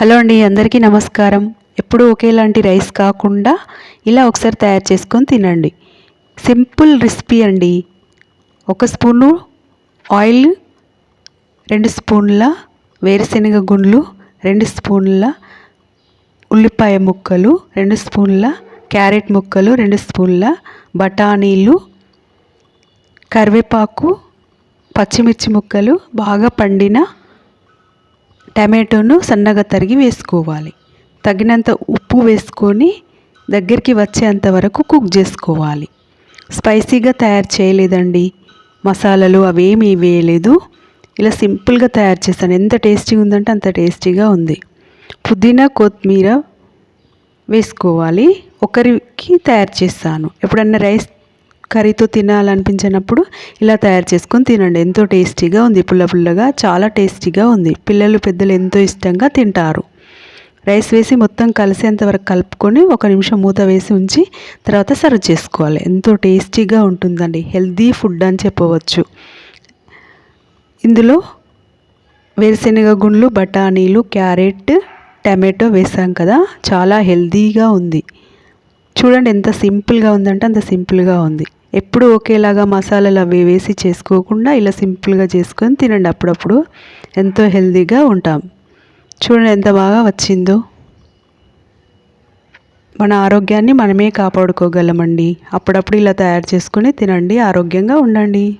Hello అండి అందరికీ నమస్కారం. ఎప్పుడు ఒకేలాంటి రైస్ కాకుండా ఇలా ఒకసారి తయారు చేసుకొని తినండి. సింపుల్ రెసిపీ అండి. ఒక స్పూను ఆయిల్ రెండు స్పూన్ల వేరుశనగ గుండ్లు రెండు స్పూన్ల ఉల్లిపాయ ముక్కలు రెండు స్పూన్ల క్యారెట్ ముక్కలు రెండు స్పూన్ల బఠానీలు కరివేపాకు పచ్చిమిర్చి ముక్కలు బాగా పండిన టమాటోను సన్నగా తరిగి వేసుకోవాలి. తగినంత ఉప్పు వేసుకొని దగ్గరికి వచ్చేంత వరకు కుక్ చేసుకోవాలి. స్పైసీగా తయారు చేయలేదండి. మసాలాలు అవేమీ వేయలేదు. ఇలా సింపుల్గా తయారు చేశాను. ఎంత టేస్టీగా ఉందంటే అంత టేస్టీగా ఉంది. పుదీనా కొత్తిమీర వేసుకోవాలి. ఒకరికి తయారు చేస్తాను ఎప్పుడన్నా రైస్ కర్రీతో తినాలనిపించినప్పుడు ఇలా తయారు చేసుకొని తినండి. ఎంతో టేస్టీగా ఉంది. పుల్ల పుల్లగా చాలా టేస్టీగా ఉంది. పిల్లలు పెద్దలు ఎంతో ఇష్టంగా తింటారు. రైస్ వేసి మొత్తం కలిసేంత వరకు కలుపుకొని ఒక నిమిషం మూత వేసి ఉంచి తర్వాత సర్వ్ చేసుకోవాలి. ఎంతో టేస్టీగా ఉంటుందండి. హెల్దీ ఫుడ్ అని చెప్పవచ్చు. ఇందులో వేరుశెనగ గుండ్లు బఠానీలు క్యారెట్ టమాటో వేసాం కదా. చాలా హెల్దీగా ఉంది. చూడండి ఎంత సింపుల్గా ఉందంటే అంత సింపుల్గా ఉంది. ఎప్పుడు ఒకేలాగా మసాలాలు అవి వేసి చేసుకోకుండా ఇలా సింపుల్గా చేసుకొని తినండి. అప్పుడప్పుడు ఎంతో హెల్తీగా ఉంటాం. చూడండి ఎంత బాగా వచ్చిందో. మన ఆరోగ్యాన్ని మనమే కాపాడుకోగలమండి. అప్పుడప్పుడు ఇలా తయారు చేసుకొని తినండి. ఆరోగ్యంగా ఉండండి.